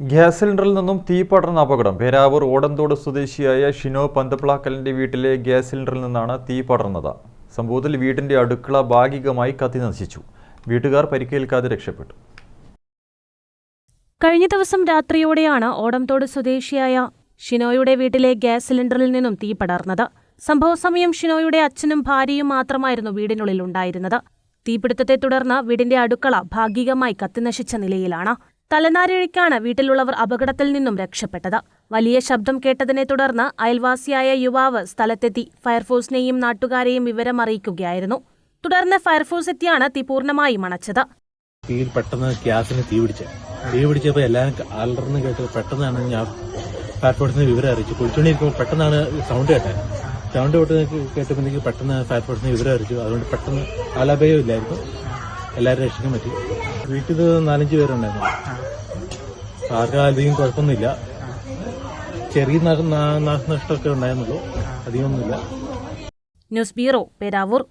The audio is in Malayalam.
ഗ്യാസ് സിലിണ്ടറിൽ നിന്നും തീ പടർന്ന അപകടം. പേരാവൂർ ഓടന്തോട് സ്വദേശിയായ ഷിനോ പന്തപ്ലാക്കലിന്റെ വീട്ടിലെ ഗ്യാസ് സിലിണ്ടറിൽ നിന്നാണ് തീ പടർന്നത്. സംഭവത്തിൽ വീടിന്റെ അടുക്കള ഭാഗികമായി കത്തി നശിച്ചു. വീട്ടുകാർ പരിക്കേൽക്കാതെ രക്ഷപ്പെട്ടു. കഴിഞ്ഞ ദിവസം രാത്രിയോടെയാണ് ഓടംതോട് സ്വദേശിയായ ഷിനോയുടെ വീട്ടിലെ ഗ്യാസ് സിലിണ്ടറിൽ നിന്നും തീ പടർന്നത്. സംഭവ സമയം ഷിനോയുടെ അച്ഛനും ഭാര്യയും മാത്രമായിരുന്നു വീടിനുള്ളിൽ ഉണ്ടായിരുന്നത്. തീപിടുത്തത്തെ തുടർന്ന് വീടിന്റെ അടുക്കള ഭാഗികമായി കത്തിനശിച്ച നിലയിലാണ് തലനാരിഴയ്ക്കാണ് വീട്ടിലുള്ളവർ അപകടത്തിൽ നിന്നും രക്ഷപ്പെട്ടത്. വലിയ ശബ്ദം കേട്ടതിനെ തുടർന്ന് അയൽവാസിയായ യുവാവ് സ്ഥലത്തെത്തി ഫയർഫോഴ്സിനെയും നാട്ടുകാരെയും വിവരം അറിയിക്കുകയായിരുന്നു. തുടർന്ന് ഫയർഫോഴ്സ് എത്തിയാണ് തീ പൂർണമായും അണച്ചത്. തീയിൽ പെട്ടെന്ന് ഗ്യാസിന് തീ പിടിച്ച്. തീ പിടിച്ചപ്പോൾ എല്ലാവരും അലർന്ന് കേട്ടത് പെട്ടെന്നാണ് ഞാൻ ഫയർഫോഴ്സിന് വിവരം അറിയിച്ചു കുളിച്ചുകൊണ്ടിരിക്കുമ്പോൾ പെട്ടെന്നാണ് സൗണ്ട് കേട്ടത്. സൗണ്ട് കേട്ട് കേട്ടപ്പോഴത്തേക്ക് പെട്ടെന്ന് ഫയർഫോഴ്സിന് വിവരം അറിയിച്ചു. അതുകൊണ്ട് പെട്ടെന്ന് ആലാപയോ ഇല്ലായിരുന്നു. എല്ലാവരും രക്ഷിക്കാൻ പറ്റി. വീട്ടിൽ നാലഞ്ച് പേരുണ്ടായിരുന്നു. ആർക്കും അധികം കുഴപ്പമൊന്നുമില്ല. ചെറിയ നാശനഷ്ടമൊക്കെ ഉണ്ടായിരുന്നുള്ളൂ. അധികമൊന്നുമില്ല. News bureau Peravoor.